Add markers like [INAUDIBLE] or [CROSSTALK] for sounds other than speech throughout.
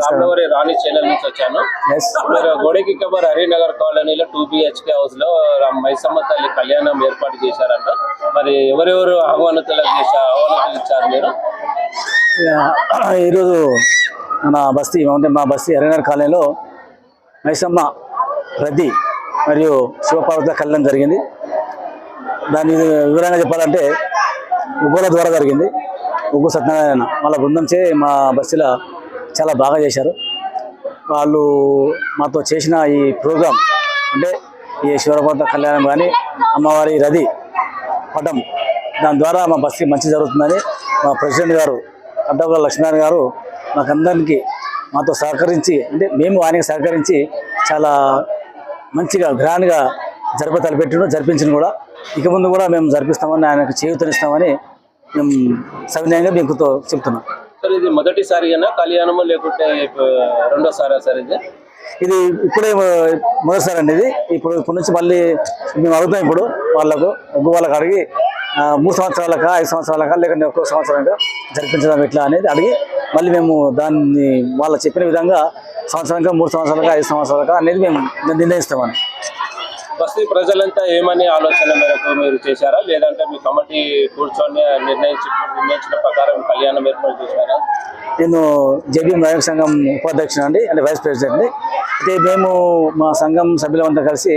రామనగరి రాణి channel నుంచి వచ్చాను. మీరు గోడకి కబర్ హరినగర్ కాలనీలో టూ బిహెచ్కే హౌస్లో మైసమ్మ తల్లి కళ్యాణం ఏర్పాటు చేశారంట. మరి ఎవరెవరు ఆహ్వానితులు చేశారు ఆహ్వానితులు ఇచ్చారు మీరు? ఈరోజు మన బస్తీ అంటే మా బస్తీ హరినగర్ కాలనీలో మైసమ్మ రద్దీ మరియు శివపార్వత కళ్యాణం జరిగింది. దాని వివరంగా చెప్పాలంటే ఉగ్గుల ద్వారా జరిగింది. ఉగ్గు సత్యనారాయణ వాళ్ళ బృందం చే మా బస్తీలో చాలా బాగా చేశారు. వాళ్ళు మాతో చేసిన ఈ ప్రోగ్రాం అంటే ఈ శివపార్వత కళ్యాణం కానీ అమ్మవారి రది పటం దాని ద్వారా మా బస్తీ మంచి జరుగుతుందని మా ప్రెసిడెంట్ గారు అడ్డగల లక్ష్మీనారాయణ గారు మాకందరికీ మాతో సహకరించి అంటే మేము ఆయనకి సహకరించి చాలా మంచిగా గ్రాండ్గా జరప తలపెట్టడం జరిపించడం కూడా. ఇక ముందు కూడా మేము జరిపిస్తామని ఆయనకు చేయూతనిస్తామని మేము సవినయంగా మీకుతో చెప్తున్నాం. సార్ ఇది మొదటిసారిగానా కళ్యాణము లేకుంటే రెండోసారా సార్ ఇది? ఇది ఇప్పుడే మొదటిసారి అండి ఇది. ఇప్పుడు ఇప్పటి నుంచి మళ్ళీ మేము అడుగుతాం ఇప్పుడు వాళ్ళకు ఒగ్గు వాళ్ళకి అడిగి మూడు సంవత్సరాలక ఐదు సంవత్సరాలకా లేకుంటే ఒక్కో సంవత్సరాలకా జరిపించడం ఎట్లా అనేది అడిగి మళ్ళీ మేము దాన్ని వాళ్ళు చెప్పిన విధంగా సంవత్సరానికి మూడు సంవత్సరాలక ఐదు సంవత్సరాలక అనేది మేము నిర్ణయిస్తామని బస్తీ ప్రజలంతా ఏమని ఆలోచన మేరకు మీరు చేశారా? లేదంటే మీ కమిటీ కూర్చొని నిర్ణయించి నిర్ణయించిన ప్రకారం కళ్యాణం ఏర్పాటు చేశారా? నేను జేబీ నాయక సంఘం ఉపాధ్యక్షుడు అండి అంటే వైస్ ప్రెసిడెంట్ అయితే మేము మా సంఘం సభ్యులంతా కలిసి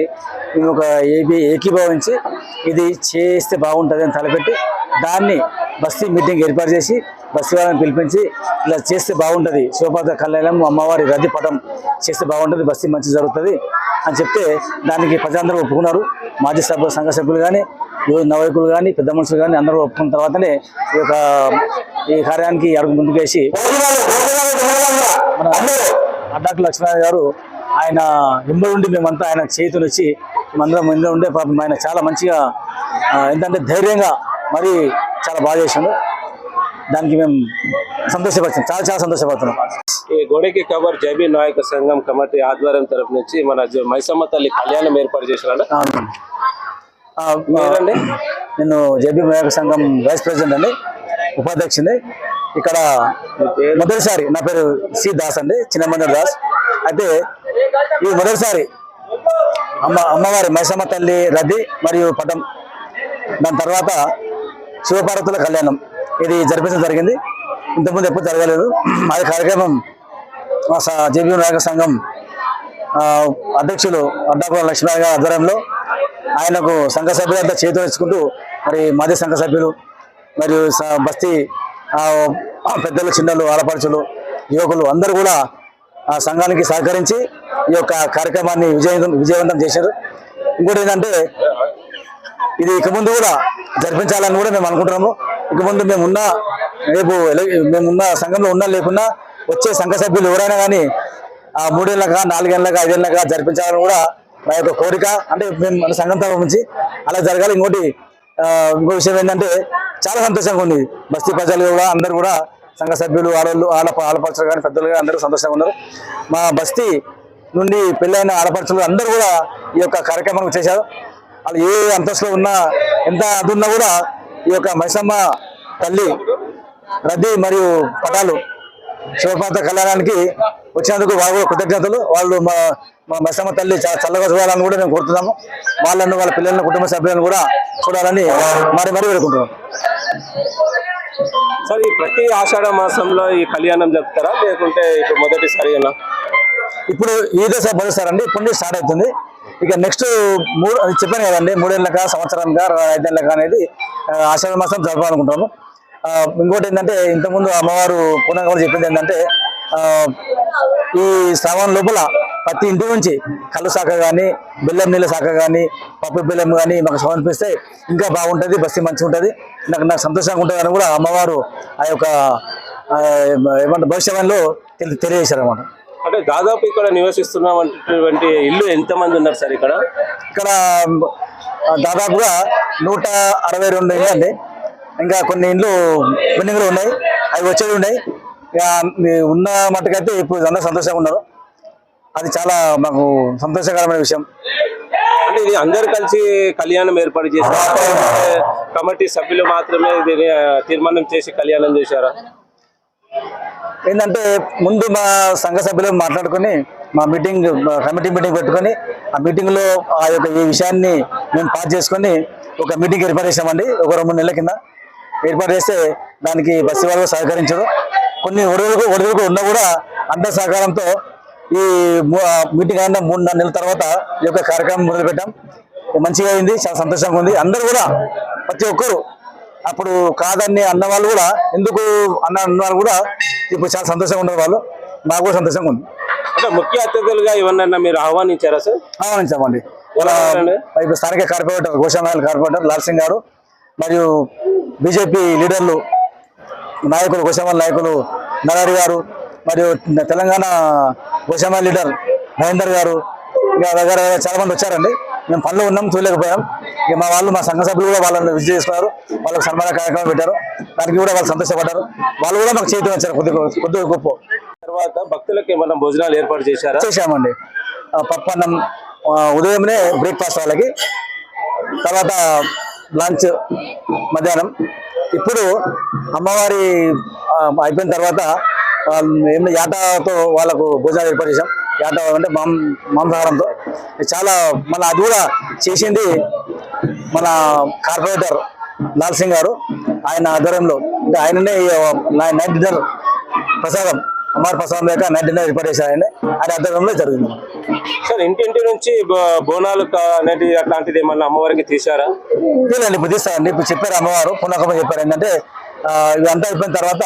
మేము ఒక ఏబీ ఏకీభవించి ఇది చేస్తే బాగుంటుంది అని తలపెట్టి దాన్ని బస్తీ మీటింగ్ ఏర్పాటు చేసి బస్తీ వాళ్ళని పిలిపించి ఇలా చేస్తే బాగుంటుంది. శివపాద కళ్యాణం అమ్మవారి రద్దీ పటం చేస్తే బాగుంటుంది బస్తీ మంచి జరుగుతుంది. అని చెప్తే దానికి ప్రజలందరూ ఒప్పుకున్నారు. మాజీ సభ సంఘ సభ్యులు కానీ నవయకులు కానీ పెద్ద మనుషులు కానీ అందరూ ఒప్పుకున్న తర్వాతనే ఈ యొక్క ఈ కార్యానికి అడుగు ముందుకేసి మన అడ్డాకు లక్ష్మీనారాయణ గారు ఆయన ఎంబడి ఉండి మేమంతా ఆయన చేతులు వచ్చి మేమందరం ఇందులో ఉండే పాపం ఆయన చాలా మంచిగా ఆ, ఏంటంటే ధైర్యంగా మరి చాలా బాగా చేసాడు. దానికి మేము సంతోషపడుతున్నాం చాలా చాలా సంతోషపడుతున్నాం. గోడకి కబర్ జబీ నాయక సంఘం కమిటీ ఆధ్వర్యం తరపు నుంచి మన మైసమ్మ తల్లి కళ్యాణం ఏర్పాటు మీరండి? నేను జేబీ నాయక సంఘం వైస్ ప్రెసిడెంట్ అండి ఉపాధ్యక్షుని. ఇక్కడ మొదటిసారి నా పేరు సి దాస్ అండి చిన్నమందర్ దాస్. అయితే ఇది మొదటిసారి అమ్మ అమ్మవారి మైసమ్మ తల్లి రద్దీ మరియు పటం. దాని తర్వాత శివపార్వతుల కళ్యాణం. ఇది జరిపించడం జరిగింది. ఇంతకుముందు ఎప్పుడు జరగలేదు. [CLEARS THROAT] అది కార్యక్రమం జేబీ నాయక సంఘం అధ్యక్షులు అడ్డాపురం లక్ష్మీనారాయణ గారి ఆధ్వర్యంలో ఆయనకు సంఘ సభ్యులంతా చేతులు ఇచ్చుకుంటూ మరి మాజీ సంఘ సభ్యులు మరియు బస్తీ పెద్దలు చిన్నలు ఆడపడుచులు యువకులు అందరూ కూడా ఆ సంఘానికి సహకరించి ఈ యొక్క కార్యక్రమాన్ని విజయవంతం విజయవంతం చేశారు. ఇంకోటి ఏంటంటే ఇది ఇక ముందు కూడా జరిపించాలని కూడా మేము అనుకుంటున్నాము. ఇక ముందు మేమున్న రేపు మేమున్న సంఘంలో ఉన్నా లేకున్నా వచ్చే సంఘ సభ్యులు ఎవరైనా కానీ ఆ మూడేళ్ళగా నాలుగేళ్ళగా ఐదేళ్ళగా జరిపించాలని కూడా మా యొక్క కోరిక. అంటే మేము మన సంఘం నుంచి అలా జరగాలి. ఇంకోటి ఇంకో విషయం ఏంటంటే చాలా సంతోషంగా ఉంది. బస్తీ ప్రజలు కూడా అందరూ కూడా సంఘ సభ్యులు ఆడవాళ్ళు ఆడ ఆడపరచులు కానీ పెద్దలు కానీ అందరూ సంతోషంగా ఉన్నారు. మా బస్తీ నుండి పెళ్ళైన ఆడపరచులు అందరూ కూడా ఈ యొక్క కార్యక్రమం చేశారు వాళ్ళు ఏ అంతస్తులో ఉన్నా ఎంత అది ఉన్నా కూడా ఈ యొక్క మైసమ్మ తల్లి రద్దీ మరియు పటాలు శివపాత కళ్యాణానికి వచ్చినందుకు వాళ్ళు కృతజ్ఞతలు. వాళ్ళు మా మా మైసమ్మ తల్లి చాలా చల్లగా చూడాలని కూడా మేము కోరుతున్నాము. వాళ్ళను వాళ్ళ పిల్లలను కుటుంబ సభ్యులను కూడా చూడాలని మరి మరీ వేడుకుంటున్నాం. సార్ ఈ ప్రతి ఆషాఢ మాసంలో ఈ కళ్యాణం జరుపుతారా? లేకుంటే ఇప్పుడు మొదటిసారిగా ఇప్పుడు ఈ దశ మొదటిసారండి. ఇప్పుడు స్టార్ట్ అవుతుంది. ఇక నెక్స్ట్ మూడు అది చెప్పాను కదండి మూడేళ్ళక సంవత్సరంగా ఐదేళ్ళక అనేది ఆషాఢ మాసం జరపాలనుకుంటాము ఇంకోటి ఏంటంటే ఇంతకుముందు అమ్మవారు పూర్ణంగా చెప్పింది ఏంటంటే ఈ శ్రావణ లోపల ప్రతి ఇంటి నుంచి కళ్ళు శాఖ కానీ బెల్లం నీళ్ళ శాఖ కానీ పప్పు బెల్లం కానీ మాకు సమర్పిస్తే ఇంకా బాగుంటుంది బస్సు మంచిగా ఉంటుంది. నాకు నాకు సంతోషంగా ఉంటుంది అని కూడా అమ్మవారు ఆ యొక్క ఆ, ఏమంటారు భవిష్యత్తులో తెలి తెలియజేశారు అనమాట అంటే దాదాపు ఇక్కడ నివసిస్తున్నటువంటి ఇల్లు ఎంతమంది ఉన్నారు సార్ ఇక్కడ? ఇక్కడ దాదాపుగా నూట అరవై రెండు ఇళ్ళు అండి. ఇంకా కొన్ని ఇండ్లు పెండింగ్లు ఉన్నాయి. అవి వచ్చేవి ఉన్నాయి. ఉన్న మట్టుకైతే ఇప్పుడు అందరూ సంతోషంగా ఉన్నారు. అది చాలా మాకు సంతోషకరమైన విషయం. అంటే ఇది అందరు కలిసి కళ్యాణం ఏర్పాటు చేశారు? కమిటీ సభ్యులు మాత్రమే దీన్ని తీర్మానం చేసి కళ్యాణం చేశారా? ఏంటంటే ముందు మా సంఘ సభ్యులు మాట్లాడుకొని మా మీటింగ్ కమిటీ మీటింగ్ పెట్టుకొని ఆ మీటింగ్లో ఆ యొక్క ఈ విషయాన్ని మేము పాస్ చేసుకొని ఒక మీటింగ్ ఏర్పాటు చేసామండి ఒక రెండు మూడు నెలల కింద. ఏర్పాటు చేస్తే దానికి బస్సు వాళ్ళు సహకరించరు. కొన్ని ఒడిదుడుకు ఒడిదుడుకు ఉన్నా కూడా అందరి సహకారంతో ఈ మీటింగ్ అయిన మూడు నెలల తర్వాత ఈ యొక్క కార్యక్రమం మొదలుపెట్టాం. మంచిగా అయింది చాలా సంతోషంగా ఉంది. అందరూ కూడా ప్రతి ఒక్కరు అప్పుడు కాదని అన్న వాళ్ళు కూడా ఎందుకు అన్న అన్న వాళ్ళు కూడా ఇప్పుడు చాలా సంతోషంగా ఉన్నారు వాళ్ళు. నాకు కూడా సంతోషంగా ఉంది. అంటే ముఖ్య అతిథులుగా ఎవరినైనా మీరు ఆహ్వానించారా సార్? ఆహ్వానించామండి. వాళ్ళ? ఇప్పుడు స్థానిక కార్పొరేటర్ గోషామాయల్ కార్పొరేటర్ లాల్ సింగ్ గారు మరియు బీజేపీ లీడర్లు నాయకులు గోషామాల్ నాయకులు నరారి గారు మరియు తెలంగాణ గోషామాల్ లీడర్ మహేందర్ గారు ఇంకా దగ్గర చాలా మంది వచ్చారండి. మేము పనులు ఉన్నాం చూడలేకపోయాం. ఇక మా వాళ్ళు మా సంఘ సభ్యులు కూడా వాళ్ళని విజిట్ చేసుకున్నారు వాళ్ళకి సన్మాన కార్యక్రమం పెట్టారు. దానికి కూడా వాళ్ళు సంతోషపడ్డారు. వాళ్ళు కూడా మాకు చేతి వచ్చారు కొద్దిగా కొద్దిగా గొప్ప. తర్వాత భక్తులకు ఏమైనా భోజనాలు ఏర్పాటు చేశారా? చేసామండి ఆ, పప్పు అన్నం ఆ, ఉదయమే బ్రేక్ఫాస్ట్ వాళ్ళకి. తర్వాత లంచ్ మధ్యాహ్నం. ఇప్పుడు అమ్మవారి అయిపోయిన తర్వాత ఏమైనా యాటతో వాళ్ళకు భోజనాలు ఏర్పాటు చేసాం యాట అంటే మాం మాంసాహారంతో. చాలా మన అది కూడా చేసింది మన కార్పొరేటర్ లాల్ సింగ్ గారు. ఆయన ఆధ్వర్యంలో. అంటే ఆయననే నైట్ డిన్నర్ ప్రసాదం. అమ్మవారి ప్రసాదం లేక నైట్ డిన్నర్ ఏర్పాటు చేశారు ఆయన ఆయన ఆధ్వర్యంలో జరిగింది. సార్ ఇంటింటి నుంచి బోనాలు అనేది అట్లాంటిది ఏమన్నా అమ్మవారికి తీశారా? లేదండి ఇప్పుడు తీస్తారండి. ఇప్పుడు చెప్పారు అమ్మవారు పునకమ్మ చెప్పారు. ఏంటంటే ఇదంతా అయిపోయిన తర్వాత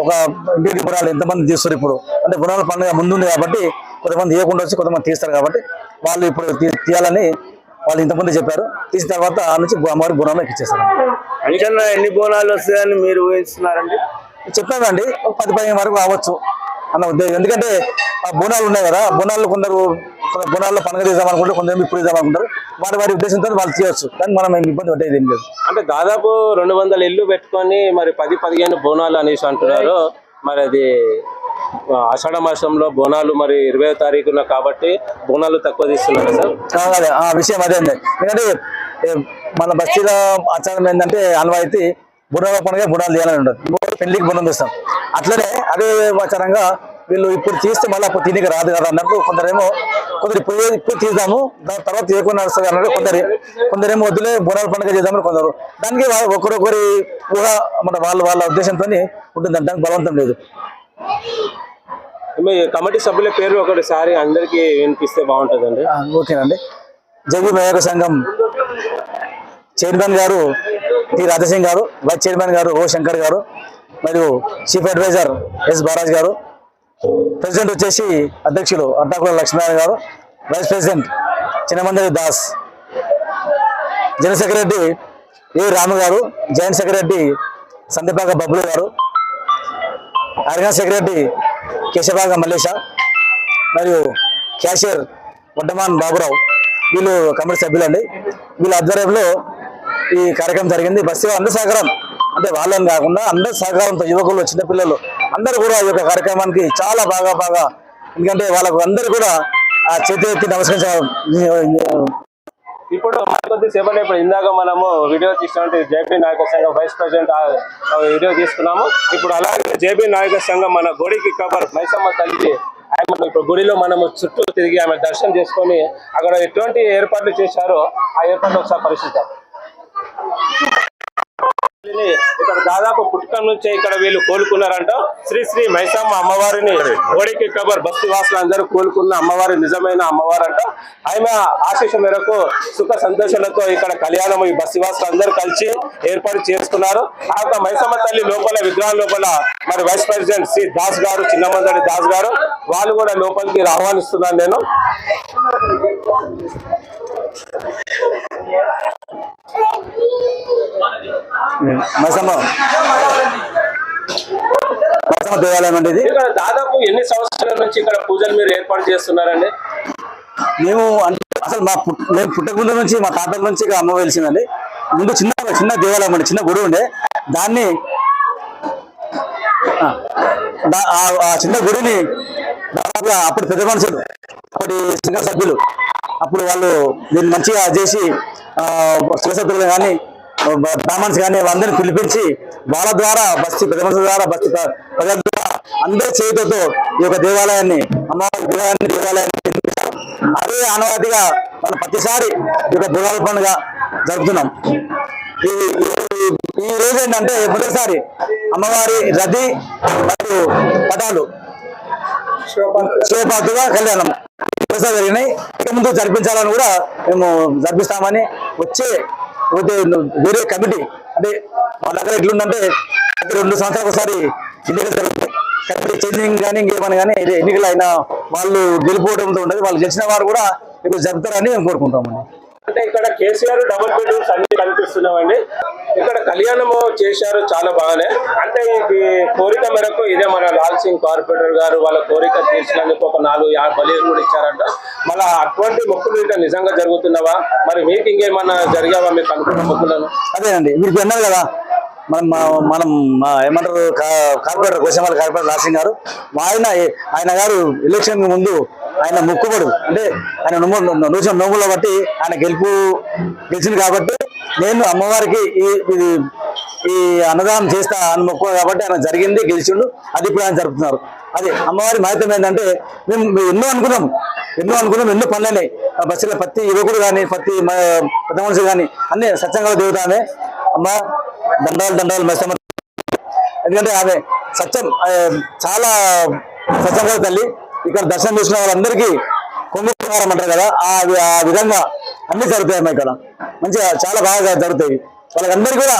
ఒక ఇంటికి గుణాలు ఎంతమంది తీస్తారు ఇప్పుడు? అంటే గుణాల పండుగ ముందుంది కాబట్టి కొంతమంది తీయకుండా వచ్చి కొంతమంది తీస్తారు కాబట్టి వాళ్ళు ఇప్పుడు తీ- తీయాలని వాళ్ళు ఇంతమంది చెప్పారు. తీసిన తర్వాత ఆ నుంచి అమ్మవారి గుణాలు ఎక్కిచ్చేస్తారు ఎన్ని బోనాలు వస్తాయని మీరు ఊహిస్తున్నారండి? చెప్పామండి ఒక పది పదిహేను వరకు రావచ్చు అన్న ఉద్దేశం. ఎందుకంటే ఆ బోనాలు ఉన్నాయి కదా బోనాలు కొందరు బోనాల్లో పండుగ తీద్దామనుకుంటారు కొందరు ఇప్పుడు తీద్దామనుకుంటారు వారి వారి ఉద్దేశంతో వాళ్ళు చేయొచ్చు కానీ మనం ఏం ఇబ్బంది పట్టేది ఏం లేదు. అంటే దాదాపు రెండు వందల ఇల్లు పెట్టుకొని మరి పది పదిహేను బోనాలు అనేసి అంటున్నారు. మరి అది ఆషాఢ మాసంలో బోనాలు మరి ఇరవై తారీఖున కాబట్టి బోనాలు తక్కువ తీస్తున్నారు సార్? ఆ, విషయం అదే ఎందుకంటే మన బస్తీలో ఆచారం ఏంటంటే ఆనవాయితీ బుర్రాల పండుగ బుడాలు తీయాలని ఉంటుంది. పెళ్ళికి బుణం తీస్తాం అట్లనే అదే ఆచారంగా వీళ్ళు ఇప్పుడు తీస్తే మళ్ళీ అప్పుడు తిరిగి రాదు కదా అన్నట్టు కొందరేమో కొందరు ఇప్పుడు ఇప్పుడు తీద్దాము దాని తర్వాత తీయకుండా నడుస్తుంది అన్నట్టు కొందరు కొందరేమో వద్దులే బుడాల పండుగ చేద్దామని కొందరు. దానికి ఒకరొకరి ఊహ మన వాళ్ళ వాళ్ళ ఉద్దేశంతో ఉంటుంది దానికి బలవంతం లేదు. కమిటీ సభ్యుల పేరు ఒకటిసారి అందరికీ వినిపిస్తే బాగుంటుందండి. ఓకేనండి. జగి మయోగ సంఘం చైర్మన్ గారు టి రాధసింగ్ గారు వైస్ చైర్మన్ గారు ఓ శంకర్ గారు. మరియు చీఫ్ అడ్వైజర్ ఎస్ బారాజ్ గారు ప్రెసిడెంట్ వచ్చేసి అధ్యక్షులు Addakula Lakshminarayana garu vice president Chinnamandari Das general secretary A Ramu garu joint secretary సందీపాక బబ్బులు గారు ఆర్గనైజ్ సెక్రటరీ కేశభాగ మల్లేష మరియు క్యాషియర్ వడ్డమాన్ బాబురావు వీళ్ళు కమిటీ సభ్యులండి. వీళ్ళ ఆధ్వర్యంలో ఈ కార్యక్రమం జరిగింది. బస్సు అందరి సహకారం. అంటే వాళ్ళని కాకుండా అందరి సహకారంతో యువకులు చిన్నపిల్లలు అందరు కూడా ఈ యొక్క కార్యక్రమానికి చాలా బాగా బాగా ఎందుకంటే వాళ్ళకు అందరు కూడా ఆ చేతి ఎత్తి నమస్కరించారు ఇప్పుడు కొద్ది సేపటి ఇప్పుడు ఇందాక మనము వీడియో తీసినటువంటి జేపీ నాయక సంఘం వైస్ ప్రెసిడెంట్ వీడియో తీసుకున్నాము. ఇప్పుడు అలాగే జేపీ నాయక సంఘం మన గుడికి కబర్ మైసమ్మ తల్లికి ఆమె ఇప్పుడు గుడిలో మనము చుట్టూ తిరిగి ఆమె దర్శనం చేసుకొని అక్కడ ఎటువంటి ఏర్పాట్లు చేశారో ఆ ఏర్పాట్లు ఒకసారి పరిశీలిద్దాం. ఇక్కడ దాదాపు పుట్టుక నుంచే ఇక్కడ వీళ్ళు కోలుకున్నారంట శ్రీ శ్రీ మైసమ్మ అమ్మవారిని ఓడికి కబర్ బస్సు వాసులు అందరూ కోలుకున్న అమ్మవారి నిజమైన అమ్మవారంట. ఆమె ఆశీష మేరకు సుఖ సంతోషాలతో ఇక్కడ కళ్యాణం ఈ బస్సు అందరూ కలిసి ఏర్పాటు చేసుకున్నారు ఆ యొక్క మైసమ్మ తల్లి లోపల విగ్రహం లోపల మరి వైస్ ప్రెసిడెంట్ శ్రీ దాస్ గారు చిన్నమందడి దాస్ గారు వాళ్ళు కూడా లోపలికి ఆహ్వానిస్తున్నాను నేను. మైసమ్మ. మైసమ్మ దేవాలయం అండి ఇది. ఇక్కడ దాదాపు ఎన్ని సంవత్సరాల నుంచి ఇక్కడ పూజలు మీరు ఏర్పాటు చేస్తున్నారండి? మేము అంటే అసలు మా మేము పుట్టక ముందు నుంచి మా తాతల నుంచి ఇక అమ్మ వెలిసిందండి. ముందు చిన్న చిన్న దేవాలయం అండి చిన్న గుడి ఉండే. దాన్ని ఆ, చిన్న గుడిని దాదాపుగా అప్పుడు పెద్ద మనుషులు అప్పటి సంఘ సభ్యులు. అప్పుడు వాళ్ళు దీన్ని మంచిగా చేసి ఆ, శివసత్తులు కానీ బ్రాహ్మణ్స్ కానీ వాళ్ళందరినీ పిలిపించి వాళ్ళ ద్వారా బస్తి పెద్ద మనుషుల ద్వారా బస్తి ప్రజల ద్వారా అందరి చేతులతో ఈ యొక్క దేవాలయాన్ని అమ్మవారి దేవాలయాన్ని దేవాలయాన్ని అదే ఆనవాతిగా మనం ప్రతిసారి ఈ యొక్క బుగాల పండుగ జరుపుతున్నాం. ఈ ఈ- రోజు ఏంటంటే మొదటిసారి అమ్మవారి రథి మరియు పటాలు శివపాతుగా కళ్యాణం జరిగినాయి. ఇక ముందు జరిపించాలని కూడా మేము జరిపిస్తామని వచ్చే పోతే వేరే కమిటీ అంటే వాళ్ళ దగ్గర ఎట్లుందంటే రెండు సంవత్సరాలకు ఒకసారి ఎన్నికలు జరుగుతాయి. కమిటీ చేంజింగ్ కానీ ఇంకేమని కానీ ఇది ఎన్నికలు అయినా వాళ్ళు గెలిపోవడంతో ఉండదు. వాళ్ళు గెలిచిన వారు కూడా మీకు జరుగుతారని మేము కోరుకుంటామండి. అంటే ఇక్కడ కేసీఆర్ డబుల్ బెడ్రూమ్స్ అన్ని కనిపిస్తున్నామండి. ఇక్కడ కళ్యాణము చేశారు చాలా బాగానే. అంటే ఇది కోరిక మేరకు ఇదే మన లాల్ సింగ్ కార్పొరేటర్ గారు వాళ్ళ కోరిక తీర్చడానికి ఒక నాలుగు యా- బలీలు కూడా ఇచ్చారంట. మళ్ళీ అటువంటి మొక్కులు ఇక్కడ నిజంగా జరుగుతున్నావా? మరి మీకు ఇంకేమన్నా జరిగావా మీకు అనుకున్న మొక్కులను? అదేనండి మీరు విన్నారు కదా మనం మనం ఏమంటారు కా- కార్పొరేటర్ కోసం కార్పొరేటర్ లాసింగ్ గారు ఆయన ఆయన గారు ఎలక్షన్ ముందు ఆయన మొక్కుబడు. అంటే ఆయన నూసం నోములో బట్టి ఆయన గెలుపు గెలిచింది కాబట్టి నేను అమ్మవారికి ఈ ఇది ఈ అన్నదానం చేస్తా అని మొక్కు కాబట్టి ఆయన జరిగింది గెలిచిండు. అది ఇప్పుడు ఆయన జరుపుతున్నారు. అదే అమ్మవారి మహితం ఏంటంటే మేము ఎన్నో అనుకున్నాం. ఎన్నో అనుకున్నాం ఎన్నో పనులైనాయి ఆ బస్సులో ప్రతి యువకుడు కానీ ప్రతి పెద్ద మనుషులు కానీ అన్ని సత్యంగా దిగుతామే అమ్మ దండాలు దండాలు మెస్తమ ఎందుకంటే ఆమె సత్యం చాలా సత్యంగా తల్లి. ఇక్కడ దర్శనం చేసిన వాళ్ళందరికీ కుంభకారం అంటారు కదా ఆ విధంగా అన్ని జరుగుతాయి అమ్మా ఇక్కడ. మంచిగా చాలా బాగా జరుగుతాయి. వాళ్ళకందరికీ కూడా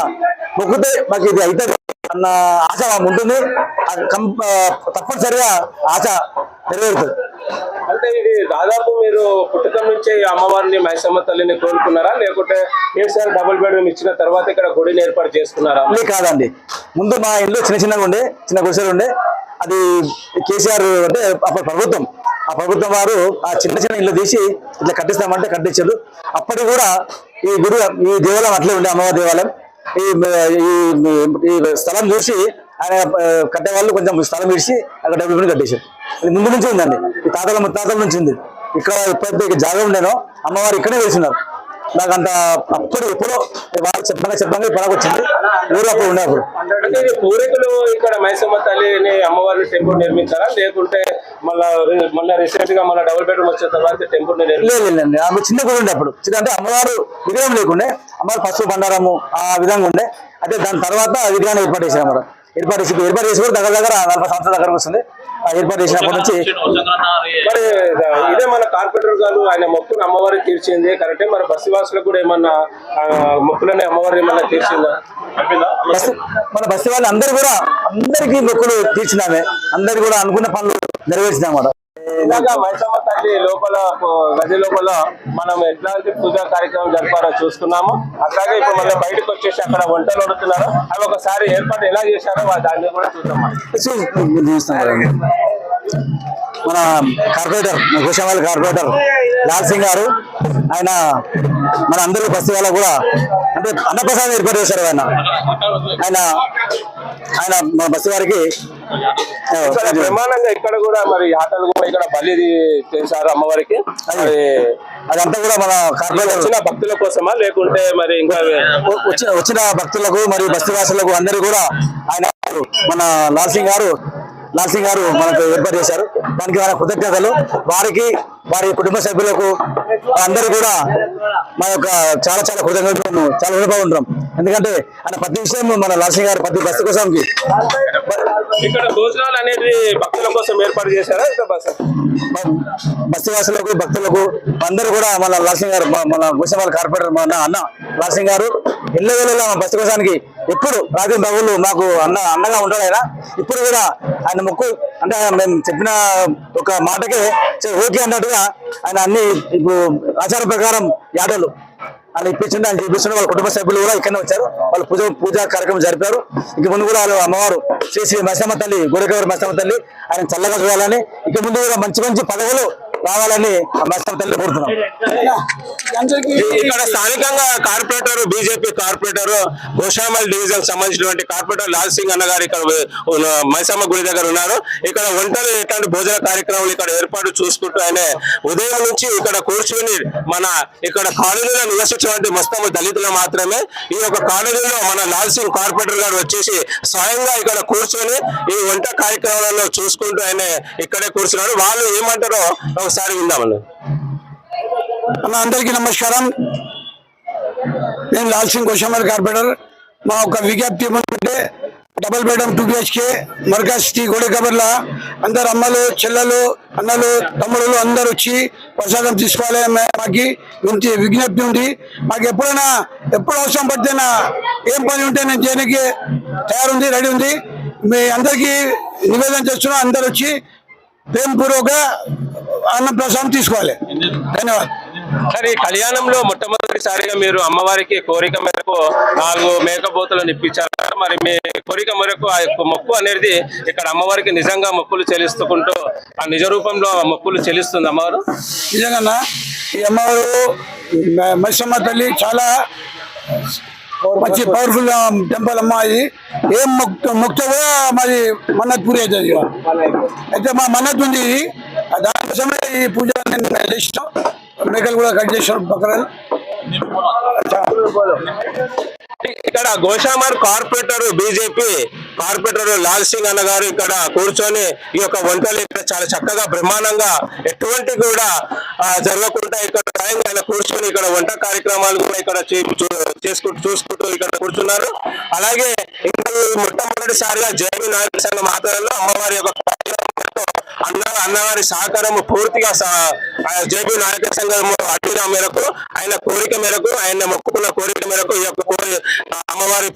మొక్కుతే మాకు ఇది అవుతుంది అన్న ఆశ ఉంటుంది. తప్పనిసరిగా ఆశ నెరవేరుతుంది. అంటే ఇది దాదాపు మీరు పుట్టుక నుంచే అమ్మవారిని మైసమ్మ తల్లిని కోరుకున్నారా? లేకుంటే కేసీఆర్ డబుల్ బెడ్రూమ్ ఇచ్చిన తర్వాత ఇక్కడ గుడిని ఏర్పాటు చేసుకున్నారా? కాదండి. ముందు మా ఇల్లు చిన్న చిన్నగా ఉండే చిన్న గుడిసెలు ఉండే. అది కేసీఆర్ అంటే అప్పుడు ప్రభుత్వం. ఆ ప్రభుత్వం వారు ఆ చిన్న చిన్న ఇల్లు తీసి ఇట్లా కట్టిస్తామంటే కట్టించారు. అప్పటికి కూడా ఈ గుడి ఈ దేవాలయం అట్లే ఉండే అమ్మవారి దేవాలయం. ఈ ఈ- స్థలం చూసి ఆయన ఆ, కట్టే వాళ్ళు కొంచెం స్థలం విడిచి అక్కడ డబ్బులు కట్టేశారు. ఇది ముందు నుంచి ఉందండి. ఈ తాతల ముత్తాతల నుంచి ఉంది. ఇక్కడ ఎప్పుడైతే ఇక జాగా ఉండేనో అమ్మవారు ఇక్కడే వేసినారు నాకు అంత అప్పుడు ఎప్పుడో వాళ్ళు చెప్పగా చెప్పగా పడక వచ్చింది ఊరు అప్పుడు ఇది పూర్వీకులు ఇక్కడ మైసమ్మ తల్లిని అమ్మవారి టెంపుల్ నిర్మించారా? లేకుంటే మళ్ళా మొన్న రీసెంట్గా మళ్ళీ డబుల్ బెడ్రూమ్ వచ్చిన తర్వాత టెంపుల్ లేదండి ఆమె చిన్న గుడి ఉండే అప్పుడు. చిన్న అంటే అమ్మవారు విగ్రహం లేకుండే. అమ్మవారు పసుపు బండారము ఆ విధంగా ఉండే. అయితే దాని తర్వాత విగ్రహాన్ని ఏర్పాటు చేశారు అన్నమాట. ఏర్పాటు చేసి ఏర్పాటు చేసి కూడా దగ్గర దగ్గర నలభై సంవత్సరాల దగ్గరకు వస్తుంది. ఆ ఏర్పాటు చేసినప్పటి నుంచి మరి ఇదే మన కార్పొరేటర్ గారు ఆయన మొక్కును అమ్మవారి తీర్చింది. కరెక్టే మరి బస్సువాసులకు కూడా ఏమన్నా మొక్కులని అమ్మవారి ఏమన్నా తీర్చిందా? మన బస్సు వాళ్ళు అందరూ కూడా అందరికీ మొక్కులు తీర్చినామే. అందరు కూడా అనుకున్న పనులు నెరవేర్చినామాట ఇలాగా మైసమ్మ తల్లి లోపల గది లోపల మనం ఎట్లాంటి పూజా కార్యక్రమం జరిపారో చూసుకున్నాము. అట్లాగే ఇప్పుడు మళ్ళీ బయటకు వచ్చేసి అక్కడ వంటలు వండుతున్నారు. అవి ఒకసారి ఏర్పాటు ఎలా చేశారో దాన్ని కూడా చూద్దాం మన. కార్పొరేటర్ గోషామాల కార్పొరేటర్ లాల్ సింగ్ గారు ఆయన మన అందరూ బస్సు వాళ్ళ కూడా అంటే అన్నప్రసాదం ఏర్పాటు చేశారు ఆయన. ఆయన ఆయన మన బస్సు వారికి ఇక్కడ ప్రమాణంగా ఇక్కడ కూడా మరి ఆటలు కూడా ఇక్కడ బలి చేశారు అమ్మవారికి. అదంతా కూడా మన వచ్చిన భక్తుల కోసమా? లేకుంటే మరి ఇంకా వచ్చిన వచ్చిన భక్తులకు మరియు బస్తీవాసులకు అందరూ కూడా ఆయన మన లాల్ సింగ్ గారు లాల్ సింగ్ గారు మనకు ఏర్పాటు చేశారు. దానికి మన కృతజ్ఞతలు. వారికి వారి కుటుంబ సభ్యులకు అందరూ కూడా మా యొక్క చాలా చాలా కృతజ్ఞతలు చాలా రుణపడి ఉంటాం ఎందుకంటే ఆయన ప్రతి విషయం మన లాల్ సింగ్ గారు ప్రతి బస్సు కోసంకి ఇక్కడ భోజనాలు అనేది భక్తుల కోసం ఏర్పాటు చేశారా? ఇంకా బస్ బస్తీవాసులకు భక్తులకు అందరూ కూడా మన లాసింగ్ గారు మన- మున్సిపల్ కార్పొరేటర్ మన అన్న లాసింగ్ గారు ఇళ్ళ వేళలో మా బస్తీ కోసానికి ఎప్పుడు రాత్రి బాబులు మాకు అన్న అన్నగా ఉంటాడు ఆయన. ఇప్పుడు కూడా ఆయన మొక్కు అంటే మేము చెప్పిన ఒక మాటకే ఓకే అన్నట్టుగా ఆయన అన్ని ఇప్పుడు ఆచార ప్రకారం యాటలు అని ఇప్పించండి ఆయన చూపిస్తుండే వాళ్ళ కుటుంబ సభ్యులు కూడా ఇక్కడనే వచ్చారు. వాళ్ళు పూజ పూజా కార్యక్రమం జరిపారు. ఇక ముందు కూడా వాళ్ళు అమ్మవారు శ్రీ శ్రీ మసమ్మ తల్లి గోరికవారి మసమ్మ తల్లి ఆయన చల్లగా చూడాలని. ఇక ముందు కూడా మంచి మంచి పదవులు రావాలని తల్లి ఇక్కడ స్థానికంగా corporator BJP corporator Goshamahal division సంబంధించినటువంటి కార్పొరేటర్ లాల్ సింగ్ అన్న గారు ఇక్కడ మైసమ్మ గుడి దగ్గర ఉన్నారు. ఇక్కడ వంటలు ఎట్లాంటి భోజన కార్యక్రమాలు ఇక్కడ ఏర్పాటు చూసుకుంటూ ఆయన ఉదయం నుంచి ఇక్కడ కూర్చొని మన ఇక్కడ కాలనీలో నివసించినటువంటి మొత్తం దళితులు మాత్రమే ఈ యొక్క కాలనీలో మన లాల్ సింగ్ కార్పొరేటర్ గారు వచ్చేసి స్వయంగా ఇక్కడ కూర్చొని ఈ వంట కార్యక్రమాలలో చూసుకుంటూ ఆయన ఇక్కడే కూర్చున్నారు. వాళ్ళు ఏమంటారో ఒకసారి విందామన్నా అన్న అందరికీ నమస్కారం. నేను లాల్ సింగ్ కోశమల్ కార్పొరేటర్. మా ఒక విజ్ఞప్తి ఏమంటే double bedroom two BHK Markaz tea గోడ కబర్లా అందరు అమ్మలు చెల్లెలు అన్నలు తమ్ముళ్ళు అందరు వచ్చి ప్రసాదం తీసుకోవాలి. మాకి మంచి విజ్ఞప్తి ఉంది. మాకు ఎప్పుడైనా ఎప్పుడు అవసరం పడితేనా ఏం పని ఉంటే నేను చేయడానికి తయారుంది రెడీ ఉంది. మీ అందరికీ నివేదన చేస్తున్నా అందరు వచ్చి ప్రేమపూర్వక అన్న ప్రసాదం తీసుకోవాలి. ధన్యవాదాలు. సరే ఈ కళ్యాణంలో మొట్టమొదటిసారిగా మీరు అమ్మవారికి కోరిక మేరకు నాలుగు మేకపోతులను ఇప్పించారు. మరి మీ కోరిక మేరకు ఆ యొక్క మొక్కు అనేది ఇక్కడ అమ్మవారికి నిజంగా మొక్కులు చెల్లిస్తుకుంటూ ఆ నిజ రూపంలో మొక్కులు చెల్లిస్తుంది అమ్మవారు? నిజంగా ఈ అమ్మవారు మ- మైసమ్మ తల్లి చాలా మంచి పవర్ఫుల్ టెంపుల్ అమ్మాయి. ఇది ఏం మొక్త మొక్త కూడా మాది మన్నత్ పూరి అవుతుంది అయితే మా మన్నత్ ఉంది ఇది. దానికోసమే ఈ పూజ నేను చేసినాం. మేకలు కూడా కట్ చేసాం పక్కన. ఇక్కడ Goshamahal corporator BJP corporator Lal Singh అన్న గారు ఇక్కడ కూర్చొని ఈ యొక్క వంటలు ఇక్కడ చాలా చక్కగా బ్రహ్మాండంగా ఎటువంటి కూడా జరగకుండా ఇక్కడ ఆయన కూర్చొని ఇక్కడ వంట కార్యక్రమాలు కూడా ఇక్కడ చూ- చేసుకుంటూ చూసుకుంటూ ఇక్కడ కూర్చున్నారు. అలాగే ఇంకా మొట్టమొదటిసారిగా జేబీ నాయక సంఘం ఆధ్వర్యంలో అమ్మవారి యొక్క అన్న అన్నవారి సహకారం పూర్తిగా జేబీ నాయక సంఘం అడిగిన మేరకు ఆయన కోరిక మేరకు ఆయన మొక్కుకున్న కోరిక మేరకు ఈ యొక్క అమ్మవారి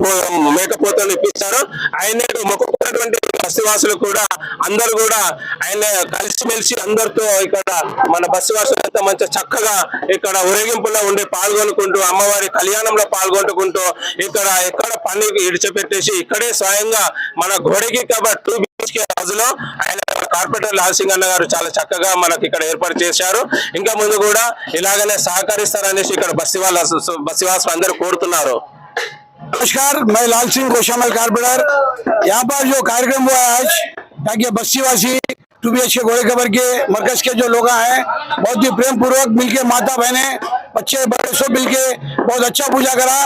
మేకపోతలు ఇప్పించారు ఆయన మొక్కుకున్నటువంటి బస్సువాసులు కూడా అందరూ కూడా ఆయన కలిసిమెలిసి అందరితో ఇక్కడ మన బస్సువాసులు ఎంత మంచి చక్కగా ఇక్కడ ఊరేగింపులో ఉండి పాల్గొనుకుంటూ అమ్మవారి కళ్యాణంలో పాల్గొంటుకుంటూ ఇక్కడ ఎక్కడ పని ఇడిచిపెట్టేసి ఇక్కడే స్వయంగా మన గోడకి కాబట్టి టూ బిహెచ్కే రోజులో ఆయన కార్పొరేటర్ లాల్ సింగ్ అన్న గారు చాలా చక్కగా మనకి ఇక్కడ ఏర్పాటు చేశారు. ఇంకా ముందు కూడా ఇలాగనే సహకరిస్తారనేసి ఇక్కడ బస్సు వాళ్ళ అందరూ కోరుతున్నారు. नमस्कार मैं लाल सिंह गोशामल कारपोरेटर यहाँ पर जो कार्यक्रम हुआ है आज यहाँ के बस्तीवासी टू बी एच के घोड़े खबर के मरकज के जो लोग हैं बहुत ही प्रेम पूर्वक मिलके माता बहने बच्चे बड़े सब मिलके बहुत अच्छा पूजा करा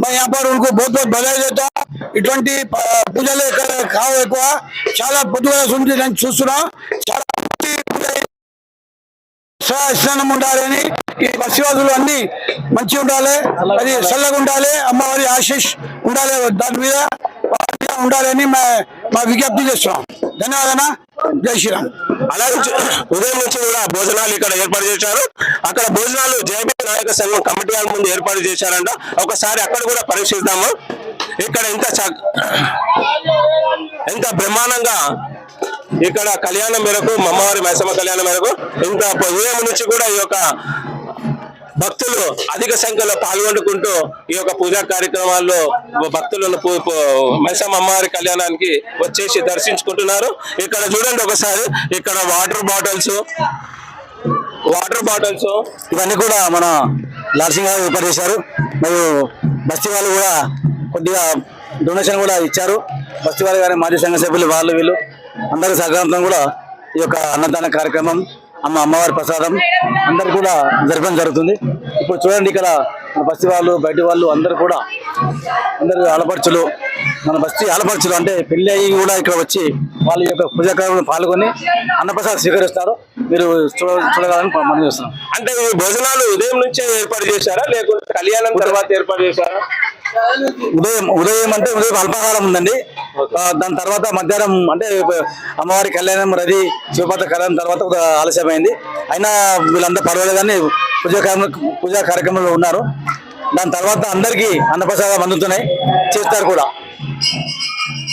मैं यहाँ पर उनको बहुत बहुत बधाई देता हूँ ఇటువంటి ప- పూజలు ఇక్కడ కావు ఎక్కువ చాలా పొద్దుగా సుంది నేను చూస్తున్నా చాలా మంచి పూజ స్నానం ఉండాలని ఈ బస్సువాదులు అన్ని మంచి ఉండాలి. అది చల్లగా ఉండాలి. అమ్మవారి ఆశీష్ ఉండాలి దాని మీద. ఉండాలని మా మా విజ్ఞప్తి చేస్తున్నాం. ధన్యవాదాలు జై శ్రీరామ్. అలాగే ఉదయం నుంచి కూడా భోజనాలు ఇక్కడ ఏర్పాటు చేశారు. అక్కడ భోజనాలు జయపీ నాయక సంఘం కమిటీ హాల్ ముందు ఏర్పాటు చేశారంట. ఒకసారి అక్కడ కూడా పరీక్షిద్దాము ఇక్కడ ఎంత ఎంత బ్రహ్మాండంగా ఇక్కడ కళ్యాణం మేరకు అమ్మవారి మైసమ్మ కళ్యాణం మేరకు ఇంత ఉదయం నుంచి కూడా ఈ యొక్క భక్తులు అధిక సంఖ్యలో పాల్గొంటుకుంటూ ఈ యొక్క పూజా కార్యక్రమాల్లో భక్తులను మైసమ్మ అమ్మవారి కళ్యాణానికి వచ్చేసి దర్శించుకుంటున్నారు. ఇక్కడ చూడండి ఒకసారి ఇక్కడ వాటర్ బాటిల్స్ వాటర్ బాటిల్స్ ఇవన్నీ కూడా మన లార్సింగ్ గారు చేశారు. మరియు బస్తీ వాళ్ళు కూడా కొద్దిగా డొనేషన్ కూడా ఇచ్చారు. బస్తీ వాళ్ళు గారి మాజీ సంఘ సభ్యులు వాళ్ళు వీళ్ళు. అందరి సహకారంతో కూడా ఈ యొక్క అన్నదాన కార్యక్రమం అమ్మ అమ్మవారి ప్రసాదం అందరు కూడా జరపడం జరుగుతుంది. ఇప్పుడు చూడండి ఇక్కడ మన బస్తీ వాళ్ళు బయట వాళ్ళు అందరు కూడా అందరు ఆలపరచులు మన బస్తీ ఆలపరచులు అంటే పెళ్ళి అయ్యి కూడా ఇక్కడ వచ్చి వాళ్ళ యొక్క పూజా కార్యక్రమంలో పాల్గొని అన్నప్రసాద్ స్వీకరిస్తారు. మీరు చూడ చూడగలని మనం చేస్తున్నాం. అంటే భోజనాలు ఉదయం నుంచే ఏర్పాటు చేశారా లేకుంటే కళ్యాణం తర్వాత ఏర్పాటు చేశారా? ఉదయం ఉదయం అంటే ఉదయం అల్పాహారం ఉందండి. దాని తర్వాత మధ్యాహ్నం అంటే అమ్మవారి కళ్యాణం రది శివపాత్ర కళ్యాణం తర్వాత ఒక ఆలస్యమైంది. అయినా వీళ్ళంతా పర్వాలేదు కానీ పూజా పూజా కార్యక్రమంలో ఉన్నారు. దాని తర్వాత అందరికీ అన్నప్రసాదం అందుతున్నాయి. చేస్తారు కూడా.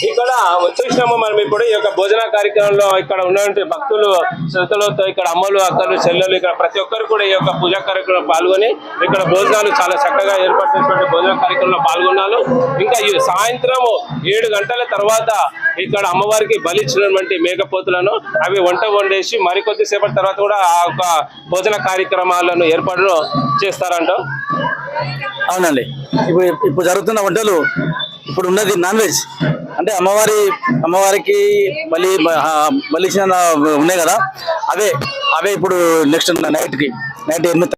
ఇక్కడ వచ్చేసినాము మనం ఇప్పుడు ఈ యొక్క భోజన కార్యక్రమంలో ఇక్కడ ఉన్నటువంటి భక్తులు శ్రద్ధలతో ఇక్కడ అమ్మలు అక్కలు చెల్లెలు ఇక్కడ ప్రతి ఒక్కరు కూడా ఈ యొక్క పూజా కార్యక్రమంలో పాల్గొని ఇక్కడ భోజనాలు చాలా చక్కగా ఏర్పాటు చేసినటువంటి భోజన కార్యక్రమంలో పాల్గొన్నారు. ఇంకా ఈ సాయంత్రం ఏడు గంటల తర్వాత ఇక్కడ అమ్మవారికి బలిచ్చినటువంటి మేకపోతులను అవి వంట వండేసి మరికొద్ది సేపటి తర్వాత కూడా ఆ యొక్క భోజన కార్యక్రమాలను ఏర్పాటు చేస్తారంట. అవునండి. ఇప్పుడు ఇప్పుడు జరుగుతున్న వంటలు ఇప్పుడు ఉన్నది నాన్ వెజ్ అంటే అమ్మవారి అమ్మవారికి బలి బలిసిన ఉన్నాయి కదా? అవే అవే ఇప్పుడు నెక్స్ట్ నైట్కి నైట్ ఎనిమిది